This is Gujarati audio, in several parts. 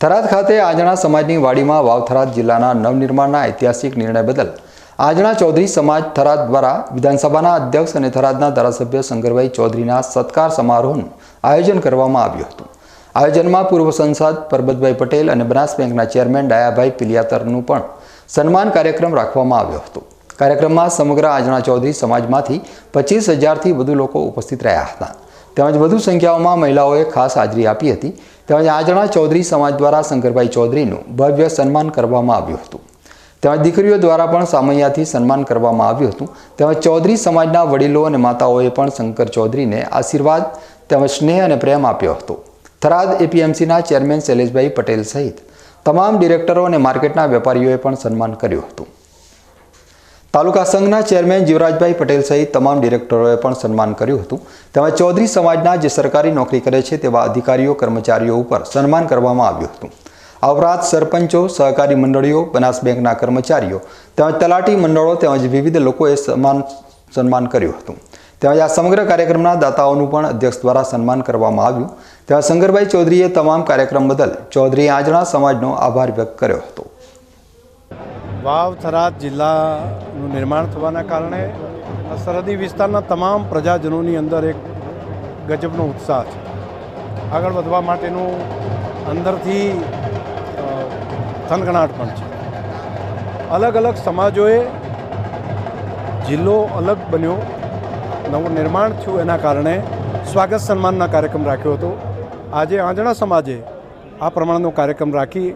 થરાદ ખાતે આજણા સમાજની વાડીમાં વાવ થરાદ જિલ્લાના નવનિર્માણના ઐતિહાસિક નિર્ણય બદલ આજણા ચૌધરી સમાજ થરાદ દ્વારા વિધાનસભાના અધ્યક્ષ અને થરાદના ધારાસભ્ય શંકરભાઈ ચૌધરીના સત્કાર સમારોહનું આયોજન કરવામાં આવ્યું હતું. આયોજનમાં પૂર્વ સંસદ પરબતભાઈ પટેલ અને બનાસ બેંકના ચેરમેન ડાયાભાઈ પિલિયાતરનું પણ સન્માન કાર્યક્રમ રાખવામાં આવ્યો હતો. કાર્યક્રમમાં સમગ્ર આજણા ચૌધરી સમાજમાંથી પચીસ હજારથી વધુ લોકો ઉપસ્થિત રહ્યા હતા. તેમજ વધુ સંખ્યાઓમાં મહિલાઓએ ખાસ હાજરી આપી હતી. તેમજ આજણા ચૌધરી સમાજ દ્વારા શંકરભાઈ ચૌધરીનું ભવ્ય સન્માન કરવામાં આવ્યું હતું. તેમજ દીકરીઓ દ્વારા પણ સામૈયાથી સન્માન કરવામાં આવ્યું હતું. તેમજ ચૌધરી સમાજના વડીલો અને માતાઓએ પણ શંકર ચૌધરીને આશીર્વાદ, તેમજ સ્નેહ અને પ્રેમ આપ્યો હતો. થરાદ એપીએમસીના ચેરમેન શૈલેષભાઈ પટેલ સહિત તમામ ડિરેક્ટરો અને માર્કેટના વેપારીઓએ પણ સન્માન કર્યું હતું. તાલુકા સંઘના ચેરમેન જીવરાજભાઈ પટેલ સહિત તમામ ડિરેક્ટરોએ પણ સન્માન કર્યું હતું. તેમજ ચૌધરી સમાજના જે સરકારી નોકરી કરે છે તેવા અધિકારીઓ, કર્મચારીઓ ઉપર સન્માન કરવામાં આવ્યું હતું. આ ઉપરાંત સરપંચો, સહકારી મંડળીઓ, બનાસ બેંકના કર્મચારીઓ તેમજ તલાટી મંડળો તેમજ વિવિધ લોકોએ સમાન સન્માન કર્યું હતું. તેમજ આ સમગ્ર કાર્યક્રમના દાતાઓનું પણ અધ્યક્ષ દ્વારા સન્માન કરવામાં આવ્યું. તેમાં શંકરભાઈ ચૌધરીએ તમામ કાર્યક્રમ બદલ ચૌધરી આંજણા સમાજનો આભાર વ્યક્ત કર્યો હતો. વાવ થરાદ જિલ્લાનું નિર્માણ થવાના કારણે સરહદી વિસ્તારના તમામ પ્રજાજનોની અંદર એક ગજબનો ઉત્સાહ છે. આગળ વધવા માટેનું અંદરથી થનગણાટ પણ છે. અલગ અલગ સમાજોએ જિલ્લો અલગ બન્યો. નવું નિર્માણ થયું એના કારણે સ્વાગત સન્માનના કાર્યક્રમ રાખ્યો હતો. આજે આંજણા સમાજે આ પ્રમાણનો કાર્યક્રમ રાખી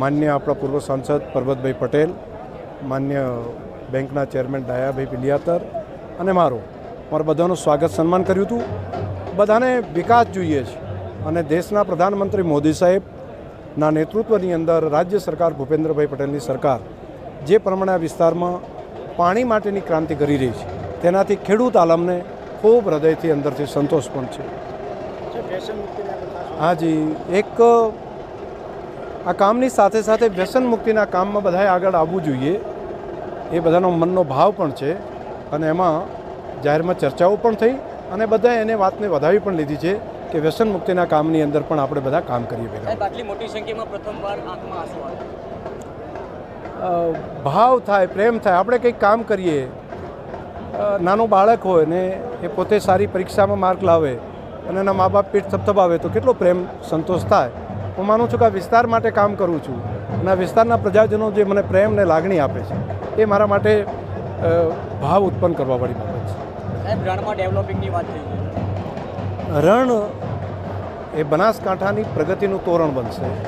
માન્ય આપણા પૂર્વ સાંસદ પરબતભાઈ પટેલ માન્ય બેંકના ચેરમેન ડાયાભાઈ પિલિયાતર અને મારો મારા બધાનું સ્વાગત સન્માન કર્યું હતું. બધાને વિકાસ જોઈએ છે અને દેશના પ્રધાનમંત્રી મોદી સાહેબના નેતૃત્વની અંદર રાજ્ય સરકાર ભૂપેન્દ્રભાઈ પટેલની સરકાર જે પ્રમાણે આ વિસ્તારમાં પાણી માટેની ક્રાંતિ કરી રહી છે તેનાથી ખેડૂત આલમને ખૂબ હૃદયથી અંદરથી સંતોષ પણ છે. હાજી એક આ કામની સાથે સાથે વ્યસન મુક્તિના કામમાં બધાએ આગળ આવવું જોઈએ. એ બધાનો મનનો ભાવ પણ છે અને એમાં જાહેરમાં ચર્ચાઓ પણ થઈ અને બધાએ એને વાતને વધાવી પણ લીધી છે કે વ્યસન મુક્તિના કામની અંદર પણ આપણે બધા કામ કરીએ ભેગા આટલી મોટી સંખ્યામાં પ્રથમવાર આંખમાં ભાવ થાય પ્રેમ થાય આપણે કંઈક કામ કરીએ. નાનો નાનું બાળક હોય ને એ પોતે સારી પરીક્ષામાં માર્ક લાવે અને એના મા બાપ પીઠ થપથપાવે તો કેટલો પ્રેમ સંતોષ થાય. હું માનું છું કે આ વિસ્તાર માટે કામ કરું છું અને આ વિસ્તારના પ્રજાજનો જે મને પ્રેમ ને લાગણી આપે છે એ મારા માટે ભાવ ઉત્પન્ન કરવાવાળી બાબત છે. સાહેબ રણમાં ડેવલપિંગની વાત થઈ છે. રણ એ બનાસકાંઠાની પ્રગતિનું તોરણ બનશે.